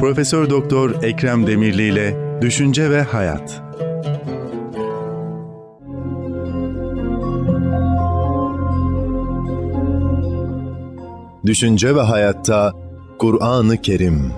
Profesör Doktor Ekrem Demirli ile Düşünce ve Hayat. Düşünce ve Hayatta Kur'an-ı Kerim.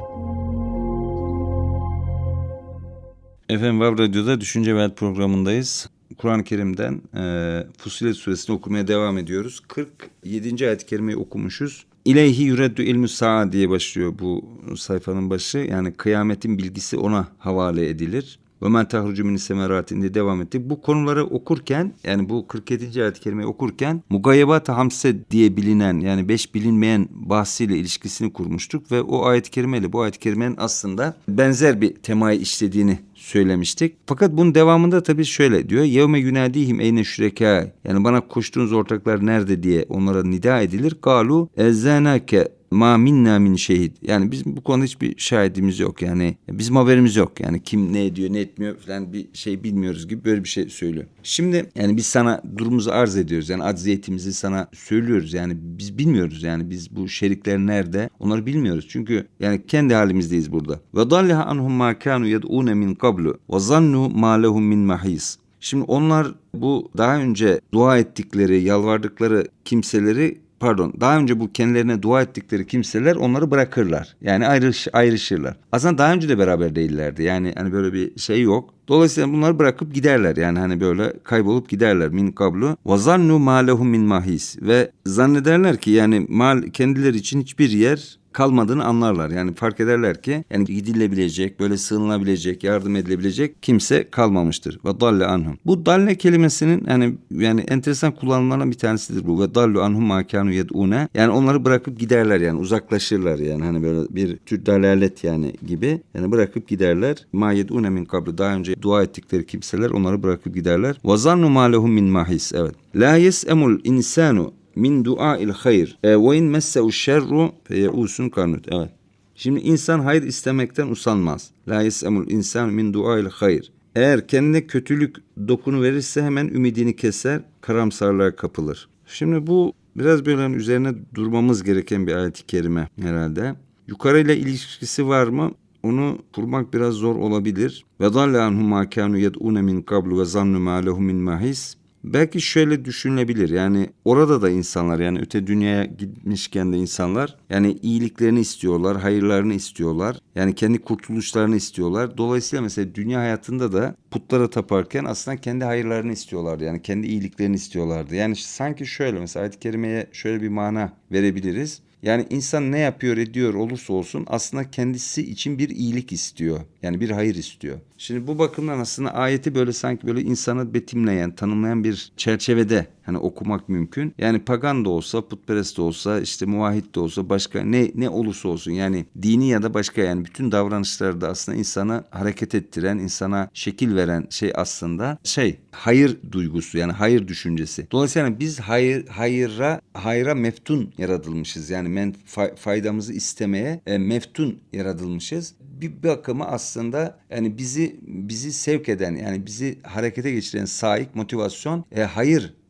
Efendim Vav Radyo'da Düşünce ve Hayat programındayız. Kur'an-ı Kerim'den e, Fusilet Suresini okumaya devam ediyoruz. 47. ayet-i kerimeyi okumuşuz. İleyhi yüreddü ilmü sa'a diye başlıyor bu sayfanın başı. Yani kıyametin bilgisi ona havale edilir. Ve men tahrucu min semeratin diye devam ettik. Bu konuları okurken yani bu 47. ayet-i okurken mugayyebat-ı hamse diye bilinen yani beş bilinmeyen bahsiyle ilişkisini kurmuştuk ve o ayet-i kerimeyle bu ayet-i kerimenin aslında benzer bir temayı işlediğini söylemiştik. Fakat bunun devamında tabii şöyle diyor. Yevme yunadihim eyne şüreka. Yani bana koştuğunuz ortaklar nerede diye onlara nida edilir. Galu ezzanake ma minna min şehit. Yani bizim bu konuda hiçbir şahidimiz yok. Yani bizim haberimiz yok. Yani kim ne ediyor ne etmiyor falan bir şey bilmiyoruz gibi böyle bir şey söylüyor. Şimdi yani biz sana durumumuzu arz ediyoruz. Yani acziyetimizi sana söylüyoruz. Yani biz bilmiyoruz yani biz bu şerikler nerede onları bilmiyoruz. Çünkü yani kendi halimizdeyiz burada. Ve dalleha anhum ma kanu yed'une min qablu ve zannu ma lehum min mahis. Şimdi onlar bu daha önce dua ettikleri, yalvardıkları kimseleri pardon daha önce bu kendilerine dua ettikleri kimseler onları bırakırlar. Yani ayrış, ayrışırlar. Aslında daha önce de beraber değillerdi. Yani hani böyle bir şey yok. Dolayısıyla bunları bırakıp giderler. Yani hani böyle kaybolup giderler min kablu. Ve zannu ma lehum min mahis. Ve zannederler ki yani mal kendileri için hiçbir yer kalmadığını anlarlar. Yani fark ederler ki yani gidilebilecek, böyle sığınılabilecek, yardım edilebilecek kimse kalmamıştır. Ve dalle anhum. Bu dalle kelimesinin yani yani enteresan kullanımlarından bir tanesidir bu. Ve dallu anhum ma kanu yed'une. Yani onları bırakıp giderler yani uzaklaşırlar yani hani böyle bir tür dalalet yani gibi. Yani bırakıp giderler. Ma yed'une min kablu. Daha önce dua ettikleri kimseler onları bırakıp giderler. Ve zannu ma min mahis. Evet. La yes'emul insanu min duail hayr e, ve in messehu şerru feyeusun karnut. Evet. Şimdi insan hayır istemekten usanmaz. La yesemul insan min duail hayr. Eğer kendine kötülük dokunu verirse hemen ümidini keser, karamsarlığa kapılır. Şimdi bu biraz böyle hani üzerine durmamız gereken bir ayet-i kerime herhalde. Yukarıyla ilişkisi var mı? Onu kurmak biraz zor olabilir. Ve dalle ma kanu yed'une min qablu ve zannu ma lehum min mahis. Belki şöyle düşünülebilir yani orada da insanlar yani öte dünyaya gitmişken de insanlar yani iyiliklerini istiyorlar, hayırlarını istiyorlar. Yani kendi kurtuluşlarını istiyorlar. Dolayısıyla mesela dünya hayatında da putlara taparken aslında kendi hayırlarını istiyorlardı. Yani kendi iyiliklerini istiyorlardı. Yani sanki şöyle mesela ayet-i kerimeye şöyle bir mana verebiliriz. Yani insan ne yapıyor ediyor olursa olsun aslında kendisi için bir iyilik istiyor. Yani bir hayır istiyor. Şimdi bu bakımdan aslında ayeti böyle sanki böyle insanı betimleyen, tanımlayan bir çerçevede hani okumak mümkün. Yani pagan da olsa, putperest de olsa, işte muvahhid de olsa, başka ne ne olursa olsun yani dini ya da başka yani bütün davranışlarda aslında insanı hareket ettiren, insana şekil veren şey aslında şey hayır duygusu yani hayır düşüncesi. Dolayısıyla biz hayır hayıra hayra meftun yaratılmışız. Yani men, fa- faydamızı istemeye e, meftun yaratılmışız bir bakıma aslında yani bizi bizi sevk eden yani bizi harekete geçiren saik motivasyon e,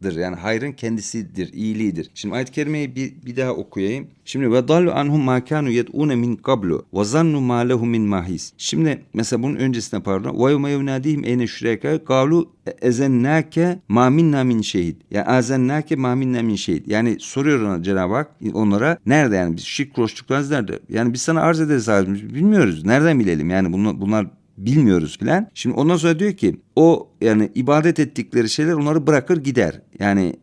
hayırdır. Yani hayrın kendisidir, iyiliğidir. Şimdi ayet-i kerimeyi bir, bir daha okuyayım. Şimdi ve dallu anhum ma kanu yed'une min qablu ve zannu ma min mahis. Şimdi mesela bunun öncesine pardon. Ve yevme yunadihim eyne şüreka galu ezennake ma minna min şehid. Yani azennake ma minna min şehid. Yani soruyor ona Cenab-ı Hak onlara nerede yani biz şirk koştuklarınız nerede? Yani biz sana arz ederiz halimiz bilmiyoruz. Nereden bilelim yani bunlar, bunlar bilmiyoruz filan. Şimdi ondan sonra diyor ki o yani ibadet ettikleri şeyler onları bırakır gider. Yani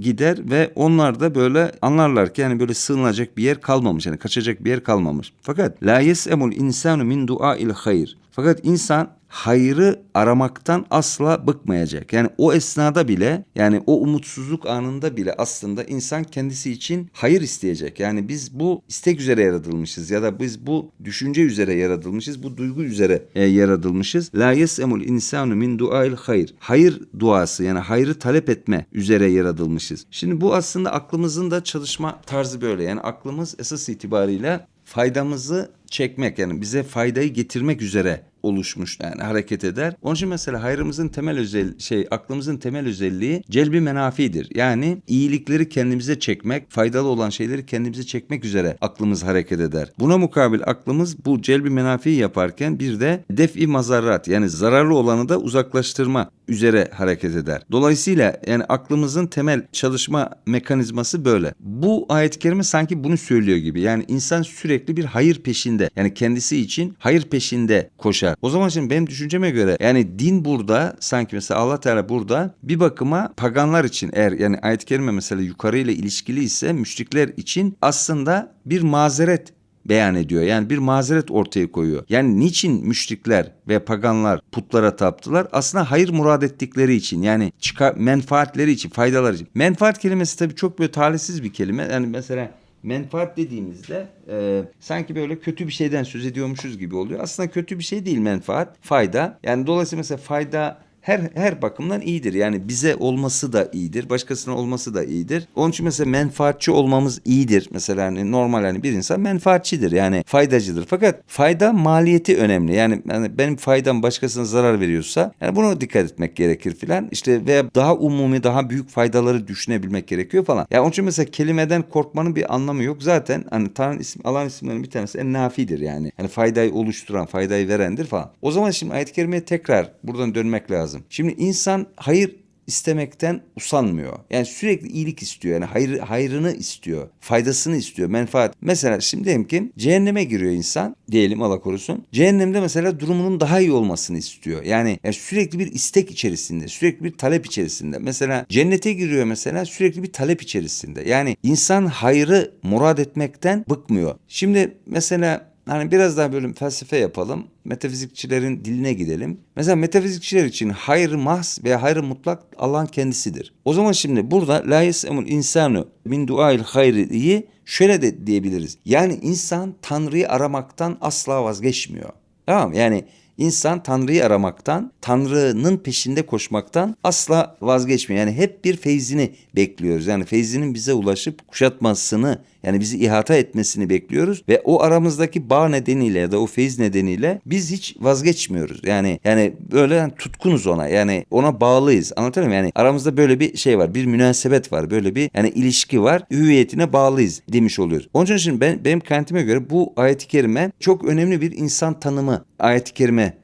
gider ve onlar da böyle anlarlar ki yani böyle sığınacak bir yer kalmamış yani kaçacak bir yer kalmamış. Fakat la yesemul insanu min duail hayır. Fakat insan hayrı aramaktan asla bıkmayacak. Yani o esnada bile yani o umutsuzluk anında bile aslında insan kendisi için hayır isteyecek. Yani biz bu istek üzere yaratılmışız ya da biz bu düşünce üzere yaratılmışız. Bu duygu üzere e, yaratılmışız. La yesemul insanu min duail hayır. Hayır duası yani hayrı talep etme üzere yaratılmışız. Şimdi bu aslında aklımızın da çalışma tarzı böyle. Yani aklımız esas itibariyle faydamızı çekmek yani bize faydayı getirmek üzere oluşmuş yani hareket eder. Onun için mesela hayrımızın temel özel şey aklımızın temel özelliği celbi menafidir. Yani iyilikleri kendimize çekmek, faydalı olan şeyleri kendimize çekmek üzere aklımız hareket eder. Buna mukabil aklımız bu celbi menafiyi yaparken bir de defi mazarrat yani zararlı olanı da uzaklaştırma üzere hareket eder. Dolayısıyla yani aklımızın temel çalışma mekanizması böyle. Bu ayet-i kerime sanki bunu söylüyor gibi. Yani insan sürekli bir hayır peşinde. Yani kendisi için hayır peşinde koşar. O zaman şimdi benim düşünceme göre yani din burada sanki mesela Allah Teala burada bir bakıma paganlar için eğer yani ayet-i kerime mesela yukarı ile ilişkili ise müşrikler için aslında bir mazeret beyan ediyor. Yani bir mazeret ortaya koyuyor. Yani niçin müşrikler ve paganlar putlara taptılar? Aslında hayır murad ettikleri için yani çıkar menfaatleri için, faydaları için. Menfaat kelimesi tabii çok böyle talihsiz bir kelime. Yani mesela menfaat dediğimizde e, sanki böyle kötü bir şeyden söz ediyormuşuz gibi oluyor. Aslında kötü bir şey değil menfaat, fayda. Yani dolayısıyla mesela fayda her her bakımdan iyidir. Yani bize olması da iyidir, başkasına olması da iyidir. Onun için mesela menfaatçi olmamız iyidir. Mesela hani normal hani bir insan menfaatçidir. Yani faydacıdır. Fakat fayda maliyeti önemli. Yani, yani benim faydam başkasına zarar veriyorsa yani buna dikkat etmek gerekir filan. İşte veya daha umumi, daha büyük faydaları düşünebilmek gerekiyor falan. Yani onun için mesela kelimeden korkmanın bir anlamı yok. Zaten hani Tanrı isim, Allah'ın isimlerinin bir tanesi en nafidir yani. Yani faydayı oluşturan, faydayı verendir falan. O zaman şimdi ayet-i kerimeye tekrar buradan dönmek lazım. Şimdi insan hayır istemekten usanmıyor. Yani sürekli iyilik istiyor. Yani hayır, hayrını istiyor. Faydasını istiyor. Menfaat. Mesela şimdi diyelim ki cehenneme giriyor insan. Diyelim Allah korusun. Cehennemde mesela durumunun daha iyi olmasını istiyor. Yani, yani sürekli bir istek içerisinde. Sürekli bir talep içerisinde. Mesela cennete giriyor mesela sürekli bir talep içerisinde. Yani insan hayrı murad etmekten bıkmıyor. Şimdi mesela Hani biraz daha böyle felsefe yapalım. Metafizikçilerin diline gidelim. Mesela metafizikçiler için hayır mahs veya hayır mutlak Allah'ın kendisidir. O zaman şimdi burada la yesemul insanu min duail hayriyi şöyle de diyebiliriz. Yani insan Tanrı'yı aramaktan asla vazgeçmiyor. Tamam? Yani İnsan Tanrı'yı aramaktan, Tanrı'nın peşinde koşmaktan asla vazgeçmiyor. Yani hep bir feyzini bekliyoruz. Yani feyzinin bize ulaşıp kuşatmasını, yani bizi ihata etmesini bekliyoruz ve o aramızdaki bağ nedeniyle ya da o feyz nedeniyle biz hiç vazgeçmiyoruz. Yani yani böyle yani tutkunuz ona. Yani ona bağlıyız. Anlatabiliyor muyum? Yani aramızda böyle bir şey var. Bir münasebet var. Böyle bir yani ilişki var. Hüviyetine bağlıyız demiş oluyoruz. Onun için şimdi ben, benim kanaatime göre bu ayet-i kerime çok önemli bir insan tanımı ayet-i kerime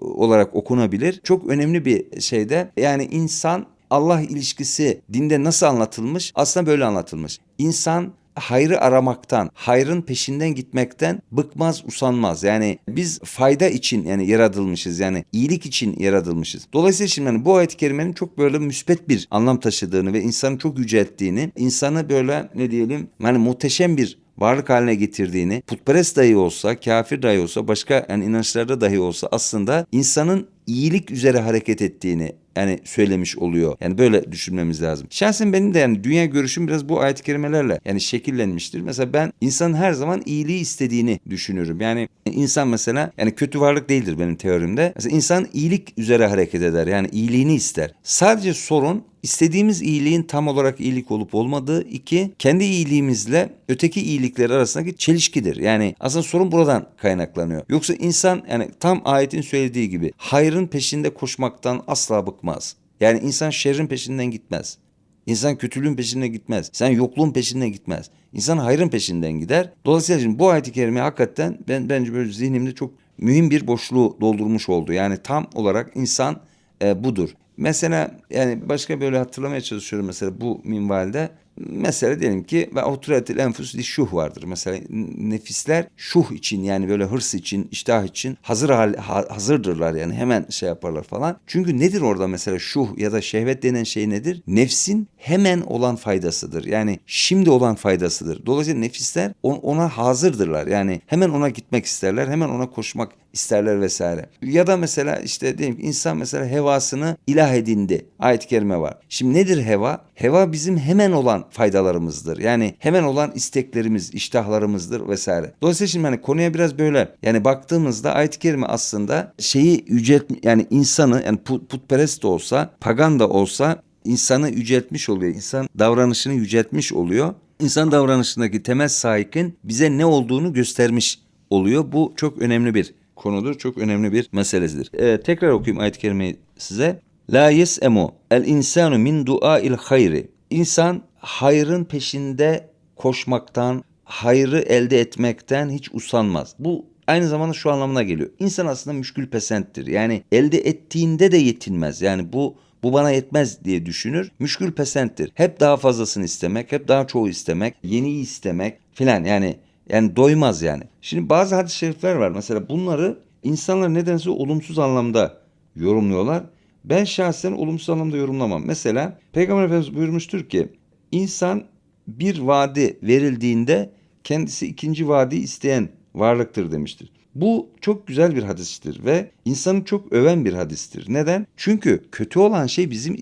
olarak okunabilir. Çok önemli bir şeyde yani insan Allah ilişkisi dinde nasıl anlatılmış? Aslında böyle anlatılmış. İnsan hayrı aramaktan, hayrın peşinden gitmekten bıkmaz, usanmaz. Yani biz fayda için yani yaratılmışız. Yani iyilik için yaratılmışız. Dolayısıyla şimdi yani bu ayet-i kerimenin çok böyle müspet bir anlam taşıdığını ve insanı çok yücelttiğini, insanı böyle ne diyelim yani muhteşem bir varlık haline getirdiğini, putperest dahi olsa, kafir dahi olsa, başka yani inançlarda dahi olsa aslında insanın iyilik üzere hareket ettiğini yani söylemiş oluyor. Yani böyle düşünmemiz lazım. Şahsen benim de yani dünya görüşüm biraz bu ayet-i kerimelerle yani şekillenmiştir. Mesela ben insanın her zaman iyiliği istediğini düşünürüm. Yani insan mesela yani kötü varlık değildir benim teorimde. Mesela insan iyilik üzere hareket eder. Yani iyiliğini ister. Sadece sorun istediğimiz iyiliğin tam olarak iyilik olup olmadığı. iki kendi iyiliğimizle öteki iyilikler arasındaki çelişkidir. Yani aslında sorun buradan kaynaklanıyor. Yoksa insan yani tam ayetin söylediği gibi hayrın peşinde koşmaktan asla bıkmaz. Yani insan şerrin peşinden gitmez. İnsan kötülüğün peşinden gitmez. Sen yokluğun peşinden gitmez. İnsan hayrın peşinden gider. Dolayısıyla şimdi bu ayet-i kerime hakikaten ben bence böyle zihnimde çok mühim bir boşluğu doldurmuş oldu. Yani tam olarak insan e, budur. Mesela yani başka böyle hatırlamaya çalışıyorum mesela bu minvalde. Mesela diyelim ki ve oturetil enfus li şuh vardır. Mesela nefisler şuh için yani böyle hırs için, iştah için hazır hal, ha, hazırdırlar yani hemen şey yaparlar falan. Çünkü nedir orada mesela şuh ya da şehvet denen şey nedir? Nefsin hemen olan faydasıdır. Yani şimdi olan faydasıdır. Dolayısıyla nefisler ona hazırdırlar. Yani hemen ona gitmek isterler, hemen ona koşmak isterler vesaire. Ya da mesela işte diyelim ki insan mesela hevasını ilah edindi. Ayet-i kerime var. Şimdi nedir heva? Heva bizim hemen olan faydalarımızdır. Yani hemen olan isteklerimiz, iştahlarımızdır vesaire. Dolayısıyla şimdi hani konuya biraz böyle yani baktığımızda ayet-i kerime aslında şeyi yücelt yani insanı yani put, putperest de olsa, pagan da olsa insanı yüceltmiş oluyor. İnsan davranışını yüceltmiş oluyor. İnsan davranışındaki temel sahikin bize ne olduğunu göstermiş oluyor. Bu çok önemli bir konudur. Çok önemli bir meselesidir. Ee, tekrar okuyayım ayet-i kerimeyi size. La yes'emu el insanu min duail hayri. İnsan hayrın peşinde koşmaktan, hayrı elde etmekten hiç usanmaz. Bu aynı zamanda şu anlamına geliyor. İnsan aslında müşkül pesenttir. Yani elde ettiğinde de yetinmez. Yani bu bu bana yetmez diye düşünür. Müşkül pesenttir. Hep daha fazlasını istemek, hep daha çoğu istemek, yeniyi istemek filan yani yani doymaz yani. Şimdi bazı hadis-i şerifler var. Mesela bunları insanlar nedense olumsuz anlamda yorumluyorlar. Ben şahsen olumsuz anlamda yorumlamam. Mesela Peygamber Efendimiz buyurmuştur ki insan bir vaadi verildiğinde kendisi ikinci vaadi isteyen varlıktır demiştir. Bu çok güzel bir hadistir ve insanı çok öven bir hadistir. Neden? Çünkü kötü olan şey bizim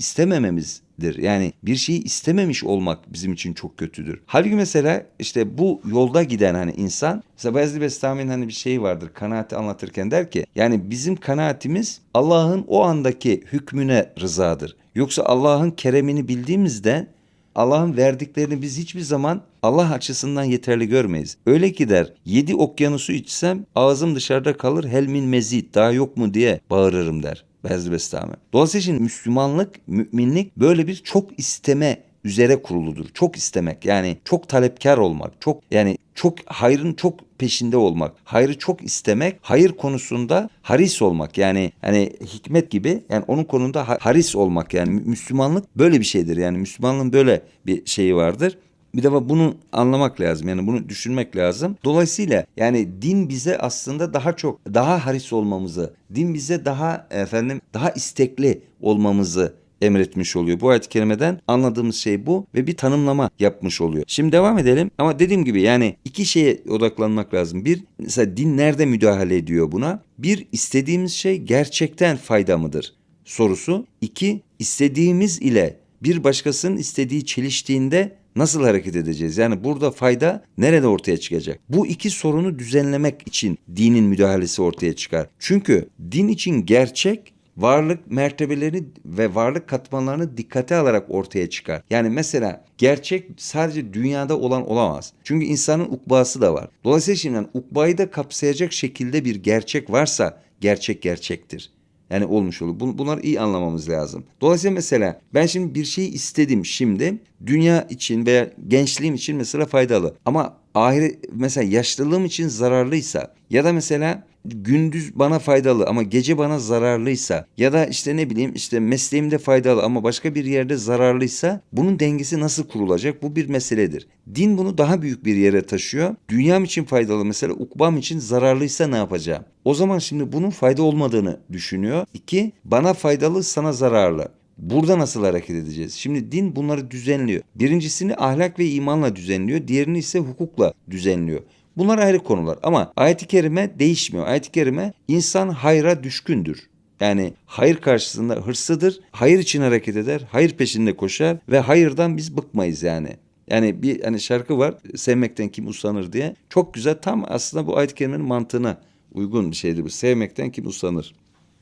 istemememizdir. Yani bir şeyi istememiş olmak bizim için çok kötüdür. Halbuki mesela işte bu yolda giden hani insan mesela Bayezid Bestami'nin hani bir şeyi vardır kanaati anlatırken der ki yani bizim kanaatimiz Allah'ın o andaki hükmüne rızadır. Yoksa Allah'ın keremini bildiğimizde Allah'ın verdiklerini biz hiçbir zaman Allah açısından yeterli görmeyiz. Öyle ki der yedi okyanusu içsem ağzım dışarıda kalır helmin mezit daha yok mu diye bağırırım der. Bezli Bestami. Dolayısıyla şimdi Müslümanlık, müminlik böyle bir çok isteme üzere kuruludur. Çok istemek yani çok talepkar olmak, çok yani çok hayrın çok peşinde olmak, hayrı çok istemek, hayır konusunda haris olmak yani hani hikmet gibi yani onun konunda ha- haris olmak yani Mü- Müslümanlık böyle bir şeydir yani Müslümanlığın böyle bir şeyi vardır. Bir defa bunu anlamak lazım yani bunu düşünmek lazım. Dolayısıyla yani din bize aslında daha çok daha haris olmamızı, din bize daha efendim daha istekli olmamızı emretmiş oluyor. Bu ayet-i kerimeden anladığımız şey bu ve bir tanımlama yapmış oluyor. Şimdi devam edelim ama dediğim gibi yani iki şeye odaklanmak lazım. Bir mesela din nerede müdahale ediyor buna? Bir istediğimiz şey gerçekten fayda mıdır sorusu. İki istediğimiz ile bir başkasının istediği çeliştiğinde nasıl hareket edeceğiz? Yani burada fayda nerede ortaya çıkacak? Bu iki sorunu düzenlemek için dinin müdahalesi ortaya çıkar. Çünkü din için gerçek varlık mertebelerini ve varlık katmanlarını dikkate alarak ortaya çıkar. Yani mesela gerçek sadece dünyada olan olamaz. Çünkü insanın ukbası da var. Dolayısıyla şimdi ukbayı da kapsayacak şekilde bir gerçek varsa gerçek gerçektir. Yani olmuş olur. Bun- Bunları iyi anlamamız lazım. Dolayısıyla mesela ben şimdi bir şey istedim şimdi. Dünya için veya gençliğim için mesela faydalı. Ama ahiret mesela yaşlılığım için zararlıysa ya da mesela gündüz bana faydalı ama gece bana zararlıysa ya da işte ne bileyim işte mesleğimde faydalı ama başka bir yerde zararlıysa bunun dengesi nasıl kurulacak? Bu bir meseledir. Din bunu daha büyük bir yere taşıyor. Dünyam için faydalı mesela ukbam için zararlıysa ne yapacağım? O zaman şimdi bunun fayda olmadığını düşünüyor. İki, bana faydalı sana zararlı. Burada nasıl hareket edeceğiz? Şimdi din bunları düzenliyor. Birincisini ahlak ve imanla düzenliyor. Diğerini ise hukukla düzenliyor. Bunlar ayrı konular ama ayet-i kerime değişmiyor. Ayet-i kerime insan hayra düşkündür. Yani hayır karşısında hırsıdır. Hayır için hareket eder. Hayır peşinde koşar ve hayırdan biz bıkmayız yani. Yani bir hani şarkı var sevmekten kim usanır diye. Çok güzel tam aslında bu ayet-i kerimenin mantığına uygun bir şeydir. Sevmekten kim usanır?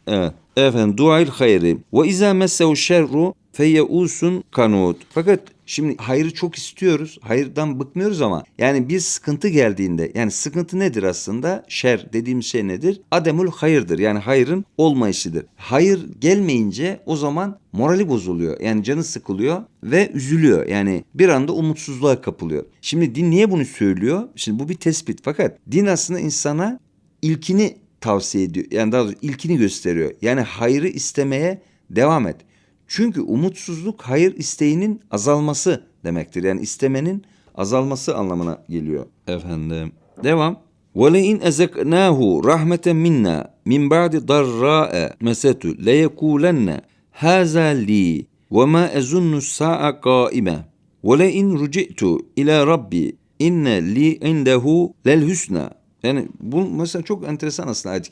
Evet. Efendim duail hayri. Ve izâ messehu şerru feyyeusun kanut. Fakat şimdi hayrı çok istiyoruz. Hayırdan bıkmıyoruz ama yani bir sıkıntı geldiğinde yani sıkıntı nedir aslında? Şer dediğimiz şey nedir? Ademul hayırdır. Yani hayrın olmayışıdır. Hayır gelmeyince o zaman morali bozuluyor. Yani canı sıkılıyor ve üzülüyor. Yani bir anda umutsuzluğa kapılıyor. Şimdi din niye bunu söylüyor? Şimdi bu bir tespit. Fakat din aslında insana ilkini tavsiye ediyor. Yani daha doğrusu ilkini gösteriyor. Yani hayrı istemeye devam et. Çünkü umutsuzluk hayır isteğinin azalması demektir. Yani istemenin azalması anlamına geliyor. Efendim. Devam. وَلَاِنْ اَزَكْنَاهُ رَحْمَةً مِنَّا مِنْ بَعْدِ ضَرَّاءَ مَسَتُ لَيَكُولَنَّ هَذَا لِي وَمَا أَزُنُّ السَّاعَ قَائِمَةً وَلَاِنْ رُجِئْتُ إِلَى رَبِّي اِنَّ لِي عِنْدَهُ لَلْحُسْنَى yani bu mesela çok enteresan aslında ayet-i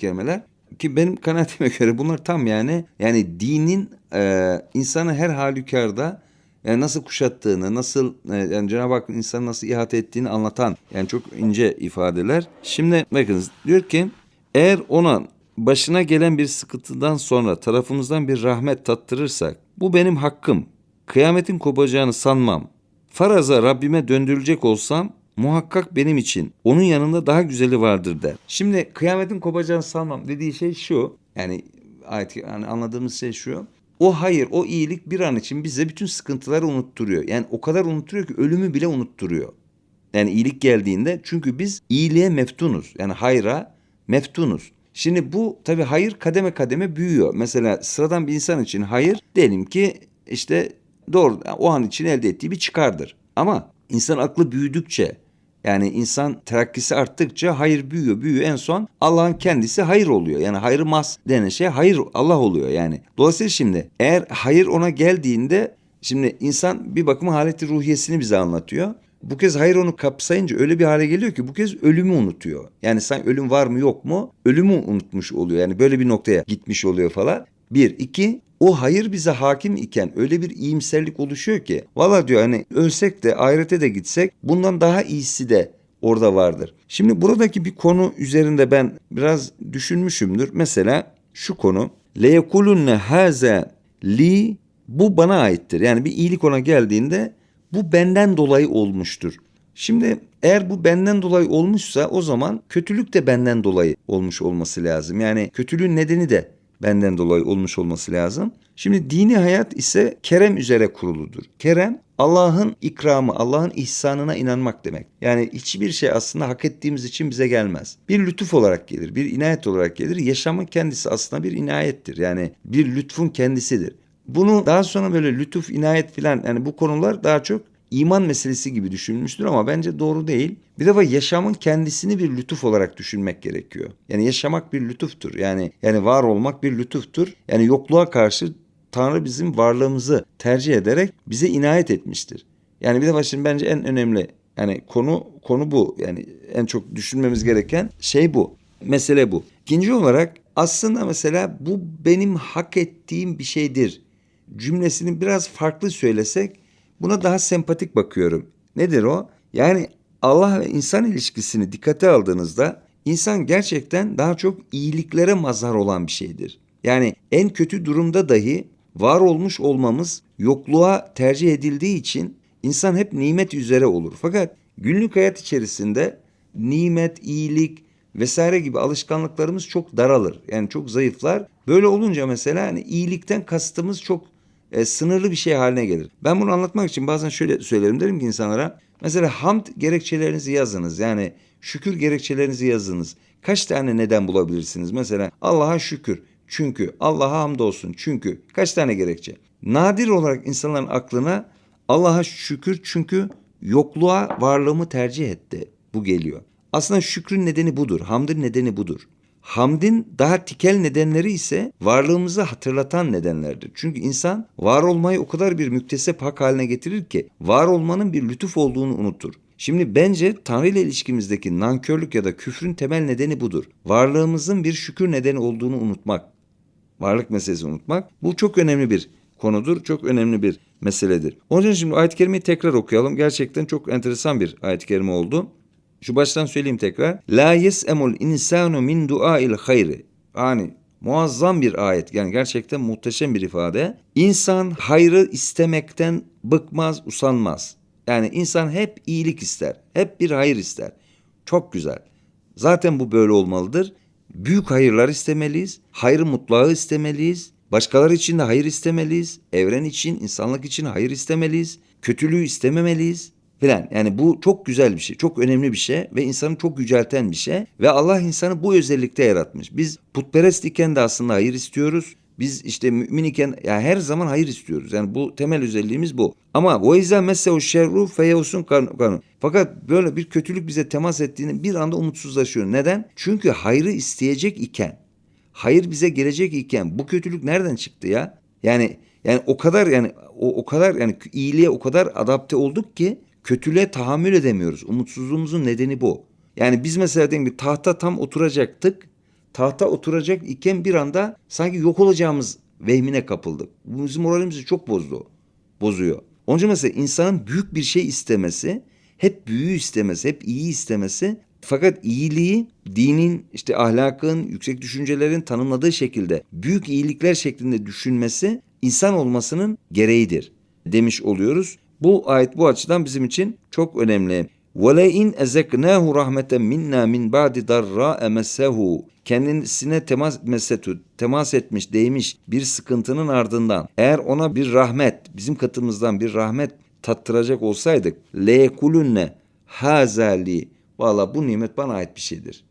ki benim kanaatime göre bunlar tam yani yani dinin e, insanı her halükarda yani nasıl kuşattığını, nasıl e, yani Cenab-ı Hakk'ın insanı nasıl ihate ettiğini anlatan yani çok ince ifadeler. Şimdi bakınız diyor ki eğer ona başına gelen bir sıkıntıdan sonra tarafımızdan bir rahmet tattırırsak bu benim hakkım. Kıyametin kopacağını sanmam. Faraza Rabbime döndürülecek olsam muhakkak benim için onun yanında daha güzeli vardır der. Şimdi kıyametin kopacağını sanmam dediği şey şu. Yani ayet yani anladığımız şey şu. O hayır, o iyilik bir an için bize bütün sıkıntıları unutturuyor. Yani o kadar unutturuyor ki ölümü bile unutturuyor. Yani iyilik geldiğinde çünkü biz iyiliğe meftunuz. Yani hayra meftunuz. Şimdi bu tabii hayır kademe kademe büyüyor. Mesela sıradan bir insan için hayır diyelim ki işte doğru o an için elde ettiği bir çıkardır. Ama insan aklı büyüdükçe yani insan terakkisi arttıkça hayır büyüyor büyüyor en son Allah'ın kendisi hayır oluyor. Yani hayır mas denen şey hayır Allah oluyor yani. Dolayısıyla şimdi eğer hayır ona geldiğinde şimdi insan bir bakıma haleti ruhiyesini bize anlatıyor. Bu kez hayır onu kapsayınca öyle bir hale geliyor ki bu kez ölümü unutuyor. Yani sen ölüm var mı yok mu ölümü unutmuş oluyor. Yani böyle bir noktaya gitmiş oluyor falan. Bir, iki, o hayır bize hakim iken öyle bir iyimserlik oluşuyor ki. Valla diyor hani ölsek de ahirete de gitsek bundan daha iyisi de orada vardır. Şimdi buradaki bir konu üzerinde ben biraz düşünmüşümdür. Mesela şu konu. Leyekulunne haze li bu bana aittir. Yani bir iyilik ona geldiğinde bu benden dolayı olmuştur. Şimdi eğer bu benden dolayı olmuşsa o zaman kötülük de benden dolayı olmuş olması lazım. Yani kötülüğün nedeni de benden dolayı olmuş olması lazım. Şimdi dini hayat ise kerem üzere kuruludur. Kerem Allah'ın ikramı, Allah'ın ihsanına inanmak demek. Yani hiçbir şey aslında hak ettiğimiz için bize gelmez. Bir lütuf olarak gelir, bir inayet olarak gelir. Yaşamın kendisi aslında bir inayettir. Yani bir lütfun kendisidir. Bunu daha sonra böyle lütuf, inayet filan yani bu konular daha çok iman meselesi gibi düşünmüştür ama bence doğru değil. Bir defa yaşamın kendisini bir lütuf olarak düşünmek gerekiyor. Yani yaşamak bir lütuftur. Yani yani var olmak bir lütuftur. Yani yokluğa karşı Tanrı bizim varlığımızı tercih ederek bize inayet etmiştir. Yani bir defa şimdi bence en önemli yani konu konu bu. Yani en çok düşünmemiz gereken şey bu. Mesele bu. İkinci olarak aslında mesela bu benim hak ettiğim bir şeydir cümlesini biraz farklı söylesek buna daha sempatik bakıyorum. Nedir o? Yani Allah ve insan ilişkisini dikkate aldığınızda insan gerçekten daha çok iyiliklere mazhar olan bir şeydir. Yani en kötü durumda dahi var olmuş olmamız yokluğa tercih edildiği için insan hep nimet üzere olur. Fakat günlük hayat içerisinde nimet, iyilik vesaire gibi alışkanlıklarımız çok daralır. Yani çok zayıflar. Böyle olunca mesela hani iyilikten kastımız çok e, sınırlı bir şey haline gelir. Ben bunu anlatmak için bazen şöyle söylerim derim ki insanlara mesela hamd gerekçelerinizi yazınız. Yani şükür gerekçelerinizi yazınız. Kaç tane neden bulabilirsiniz? Mesela Allah'a şükür. Çünkü Allah'a hamdolsun. Çünkü kaç tane gerekçe? Nadir olarak insanların aklına Allah'a şükür çünkü yokluğa varlığımı tercih etti. Bu geliyor. Aslında şükrün nedeni budur. Hamdın nedeni budur. Hamdin daha tikel nedenleri ise varlığımızı hatırlatan nedenlerdir. Çünkü insan var olmayı o kadar bir müktesep hak haline getirir ki var olmanın bir lütuf olduğunu unutur. Şimdi bence Tanrı ile ilişkimizdeki nankörlük ya da küfrün temel nedeni budur. Varlığımızın bir şükür nedeni olduğunu unutmak. Varlık meselesi unutmak. Bu çok önemli bir konudur. Çok önemli bir meseledir. Onun için şimdi ayet-i kerimeyi tekrar okuyalım. Gerçekten çok enteresan bir ayet-i kerime oldu. Şu baştan söyleyeyim tekrar. La yes'emul insanu min duail hayri. Yani muazzam bir ayet. Yani gerçekten muhteşem bir ifade. İnsan hayrı istemekten bıkmaz, usanmaz. Yani insan hep iyilik ister. Hep bir hayır ister. Çok güzel. Zaten bu böyle olmalıdır. Büyük hayırlar istemeliyiz. Hayrı mutlağı istemeliyiz. Başkaları için de hayır istemeliyiz. Evren için, insanlık için hayır istemeliyiz. Kötülüğü istememeliyiz filan. Yani bu çok güzel bir şey, çok önemli bir şey ve insanı çok yücelten bir şey. Ve Allah insanı bu özellikte yaratmış. Biz putperest iken de aslında hayır istiyoruz. Biz işte mümin iken yani her zaman hayır istiyoruz. Yani bu temel özelliğimiz bu. Ama o izâ messehu şerru feyevsun kanun. Fakat böyle bir kötülük bize temas ettiğinde bir anda umutsuzlaşıyor. Neden? Çünkü hayrı isteyecek iken, hayır bize gelecek iken bu kötülük nereden çıktı ya? Yani yani o kadar yani o, o kadar yani iyiliğe o kadar adapte olduk ki kötülüğe tahammül edemiyoruz. Umutsuzluğumuzun nedeni bu. Yani biz mesela diyelim ki tahta tam oturacaktık. Tahta oturacak iken bir anda sanki yok olacağımız vehmine kapıldık. Bu bizim moralimizi çok bozdu. Bozuyor. Onun için mesela insanın büyük bir şey istemesi, hep büyüğü istemesi, hep iyi istemesi fakat iyiliği dinin, işte ahlakın, yüksek düşüncelerin tanımladığı şekilde büyük iyilikler şeklinde düşünmesi insan olmasının gereğidir demiş oluyoruz. Bu ayet bu açıdan bizim için çok önemli. İn ezeknahu rahmeten minna min ba'di darra emessehu. Kendisine temas mesetu, temas etmiş, değmiş bir sıkıntının ardından eğer ona bir rahmet, bizim katımızdan bir rahmet tattıracak olsaydık leyekulunne hazali valla bu nimet bana ait bir şeydir.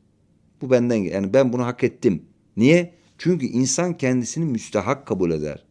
Bu benden yani ben bunu hak ettim. Niye? Çünkü insan kendisini müstehak kabul eder.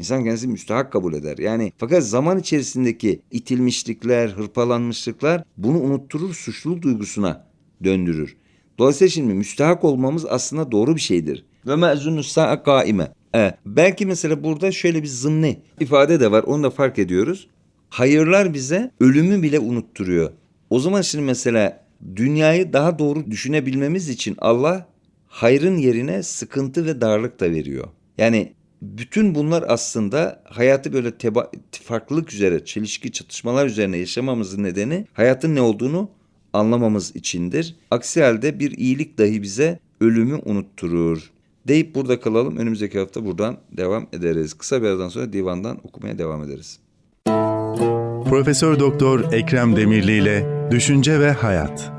İnsan kendisini müstehak kabul eder. Yani fakat zaman içerisindeki itilmişlikler, hırpalanmışlıklar bunu unutturur, suçluluk duygusuna döndürür. Dolayısıyla şimdi müstehak olmamız aslında doğru bir şeydir. Ve mezunus sa'a kaime. Evet. Belki mesela burada şöyle bir zımni ifade de var. Onu da fark ediyoruz. Hayırlar bize ölümü bile unutturuyor. O zaman şimdi mesela dünyayı daha doğru düşünebilmemiz için Allah hayrın yerine sıkıntı ve darlık da veriyor. Yani bütün bunlar aslında hayatı böyle teba- farklılık üzere, çelişki, çatışmalar üzerine yaşamamızın nedeni hayatın ne olduğunu anlamamız içindir. Aksi halde bir iyilik dahi bize ölümü unutturur. Deyip burada kalalım. Önümüzdeki hafta buradan devam ederiz. Kısa bir aradan sonra divandan okumaya devam ederiz. Profesör Doktor Ekrem Demirli ile Düşünce ve Hayat.